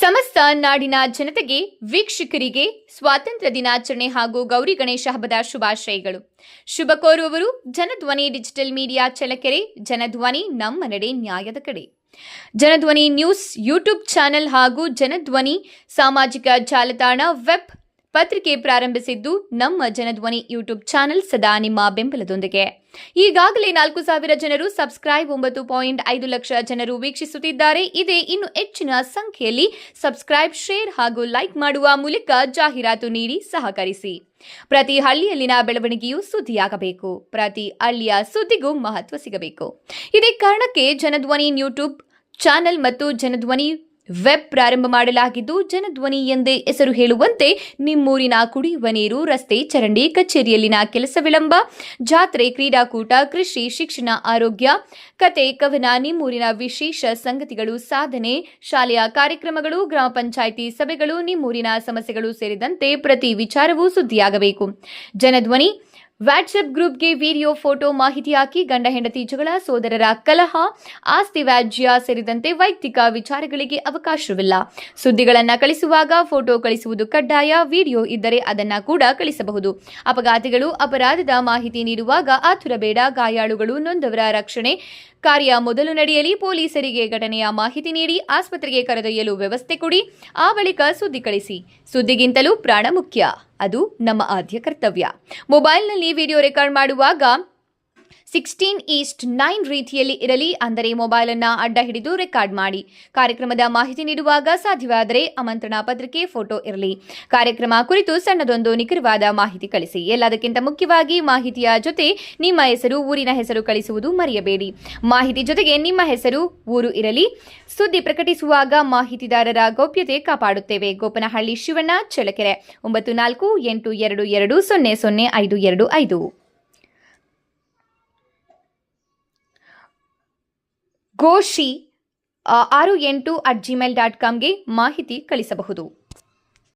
ಸಮಸ್ತ ನಾಡಿನ ಜನತೆಗೆ ವೀಕ್ಷಕರಿಗೆ ಸ್ವಾತಂತ್ರ್ಯ ದಿನಾಚರಣೆ ಹಾಗೂ ಗೌರಿ ಗಣೇಶ ಹಬ್ಬದ ಶುಭಾಶಯಗಳು. ಶುಭ ಕೋರುವವರು ಜನಧ್ವನಿ ಡಿಜಿಟಲ್ ಮೀಡಿಯಾ ಚಲಕೆರೆ ಜನಧ್ವನಿ ನಮ್ಮ ನಡೆ ನ್ಯಾಯದ ಕಡೆ. ಜನಧ್ವನಿ ನ್ಯೂಸ್ ಯೂಟ್ಯೂಬ್ ಚಾನೆಲ್ ಹಾಗೂ ಜನಧ್ವನಿ ಸಾಮಾಜಿಕ ಜಾಲತಾಣ ವೆಬ್ ಪತ್ರಿಕೆ ಪ್ರಾರಂಭಿಸಿದ್ದು ನಮ್ಮ ಜನಧ್ವನಿ ಯೂಟ್ಯೂಬ್ ಚಾನೆಲ್ ಸದಾ ನಿಮ್ಮ ಬೆಂಬಲದೊಂದಿಗೆ. ಈಗಾಗಲೇ ನಾಲ್ಕು ಸಾವಿರ ಜನರು ಸಬ್ಸ್ಕ್ರೈಬ್ ಒಂಬತ್ತು ಪಾಯಿಂಟ್ ಐದು ಲಕ್ಷ ಜನರು ವೀಕ್ಷಿಸುತ್ತಿದ್ದಾರೆ. ಇದೇ ಇನ್ನು ಹೆಚ್ಚಿನ ಸಂಖ್ಯೆಯಲ್ಲಿ ಸಬ್ಸ್ಕ್ರೈಬ್, ಶೇರ್ ಹಾಗೂ ಲೈಕ್ ಮಾಡುವ ಮೂಲಕ ಜಾಹೀರಾತು ನೀಡಿ ಸಹಕರಿಸಿ. ಪ್ರತಿ ಹಳ್ಳಿಯಲ್ಲಿನ ಬೆಳವಣಿಗೆಯು ಸುದ್ದಿಯಾಗಬೇಕು. ಪ್ರತಿ ಹಳ್ಳಿಯ ಸುದ್ದಿಗೂ ಮಹತ್ವ ಸಿಗಬೇಕು. ಇದೇ ಕಾರಣಕ್ಕೆ ಜನಧ್ವನಿ ಯೂಟ್ಯೂಬ್ ಚಾನೆಲ್ ಮತ್ತು ಜನಧ್ವನಿ ವೆಬ್ ಪ್ರಾರಂಭ ಮಾಡಲಾಗಿದ್ದು, ಜನಧ್ವನಿ ಎಂದೇ ಹೆಸರು ಹೇಳುವಂತೆ ನಿಮ್ಮೂರಿನ ಕುಡಿಯುವ ನೀರು, ರಸ್ತೆ, ಚರಂಡಿ, ಕಚೇರಿಯಲ್ಲಿನ ಕೆಲಸ ವಿಳಂಬ, ಜಾತ್ರೆ, ಕ್ರೀಡಾಕೂಟ, ಕೃಷಿ, ಶಿಕ್ಷಣ, ಆರೋಗ್ಯ, ಕತೆ, ಕವನ, ನಿಮ್ಮೂರಿನ ವಿಶೇಷ ಸಂಗತಿಗಳು, ಸಾಧನೆ, ಶಾಲೆಯ ಕಾರ್ಯಕ್ರಮಗಳು, ಗ್ರಾಮ ಪಂಚಾಯಿತಿ ಸಭೆಗಳು, ನಿಮ್ಮೂರಿನ ಸಮಸ್ಯೆಗಳು ಸೇರಿದಂತೆ ಪ್ರತಿ ವಿಚಾರವೂ ಸುದ್ದಿಯಾಗಬೇಕು. ಜನಧ್ವನಿ ವಾಟ್ಸ್ಆಪ್ ಗ್ರೂಪ್ಗೆ ವಿಡಿಯೋ, ಫೋಟೋ, ಮಾಹಿತಿ ಹಾಕಿ ಗಂಡ, ಹೆಂಡತಿ, ಜಗಳ, ಸೋದರರ ಕಲಹ, ಆಸ್ತಿ, ವ್ಯಾಜ್ಯ ಸೇರಿದಂತೆ ವೈಯಕ್ತಿಕ ವಿಚಾರಗಳಿಗೆ ಅವಕಾಶವಿಲ್ಲ. ಸುದ್ದಿಗಳನ್ನು ಕಳಿಸುವಾಗ ಫೋಟೋ ಕಳಿಸುವುದು ಕಡ್ಡಾಯ, ವಿಡಿಯೋ ಇದ್ದರೆ ಅದನ್ನು ಕೂಡ ಕಳಿಸಬಹುದು. ಅಪಘಾತಿಗಳು, ಅಪರಾಧದ ಮಾಹಿತಿ ನೀಡುವಾಗ ಆತುರ ಬೇಡ, ಗಾಯಾಳುಗಳು, ನೊಂದವರ ರಕ್ಷಣೆ. ಕಾರ್ಯ ಮೊದಲು ನಡೆಯಲಿ, ಪೊಲೀಸರಿಗೆ ಘಟನೆಯ ಮಾಹಿತಿ ನೀಡಿ, ಆಸ್ಪತ್ರೆಗೆ ಕರೆದೊಯ್ಯಲು ವ್ಯವಸ್ಥೆ ಕೊಡಿ. ಆ ಬಳಿಕ ಸುದ್ದಿ ಕಳಿಸಿ. ಸುದ್ದಿಗಿಂತಲೂ ಪ್ರಾಣ ಮುಖ್ಯ. ಅದು ನಮ್ಮ ಆದ್ಯ ಕರ್ತವ್ಯ. ಮೊಬೈಲ್ನಲ್ಲಿ ವಿಡಿಯೋ ರೆಕಾರ್ಡ್ ಮಾಡುವಾಗ ಸಿಕ್ಸ್ಟೀನ್ ಈಸ್ಟ್ ನೈನ್ ರೀತಿಯಲ್ಲಿ ಇರಲಿ ಅಂದರೆ ಮೊಬೈಲ್ ಅನ್ನ ಅಡ್ಡ ಹಿಡಿದು ರೆಕಾರ್ಡ್ ಮಾಡಿ. ಕಾರ್ಯಕ್ರಮದ ಮಾಹಿತಿ ನೀಡುವಾಗ ಸಾಧ್ಯವಾದರೆ ಆಮಂತ್ರಣ ಪತ್ರಿಕೆ ಫೋಟೋ ಇರಲಿ. ಕಾರ್ಯಕ್ರಮ ಕುರಿತು ಸಣ್ಣದೊಂದು ನಿಖರವಾದ ಮಾಹಿತಿ ಕಳಿಸಿ. ಎಲ್ಲದಕ್ಕಿಂತ ಮುಖ್ಯವಾಗಿ ಮಾಹಿತಿಯ ಜೊತೆ ನಿಮ್ಮ ಹೆಸರು, ಊರಿನ ಹೆಸರು ಕಳಿಸುವುದು ಮರೆಯಬೇಡಿ. ಮಾಹಿತಿ ಜೊತೆಗೆ ನಿಮ್ಮ ಹೆಸರು, ಊರು ಇರಲಿ. ಸುದ್ದಿ ಪ್ರಕಟಿಸುವಾಗ ಮಾಹಿತಿದಾರರ ಗೌಪ್ಯತೆ ಕಾಪಾಡುತ್ತೇವೆ. ಗೋಪನಹಳ್ಳಿ ಶಿವಣ್ಣ ಚಳಕೆರೆ ಒಂಬತ್ತು ನಾಲ್ಕು ಎಂಟು ಎರಡು ಎರಡು ಸೊನ್ನೆ ಸೊನ್ನೆ ಐದು ಎರಡು ಐದು. ಗೋಶಿ ಆರು ಎಂಟು ಅಟ್ ಜಿಮೇಲ್ ಡಾಟ್ ಕಾಮ್ಗೆ ಮಾಹಿತಿ ಕಳಿಸಬಹುದು.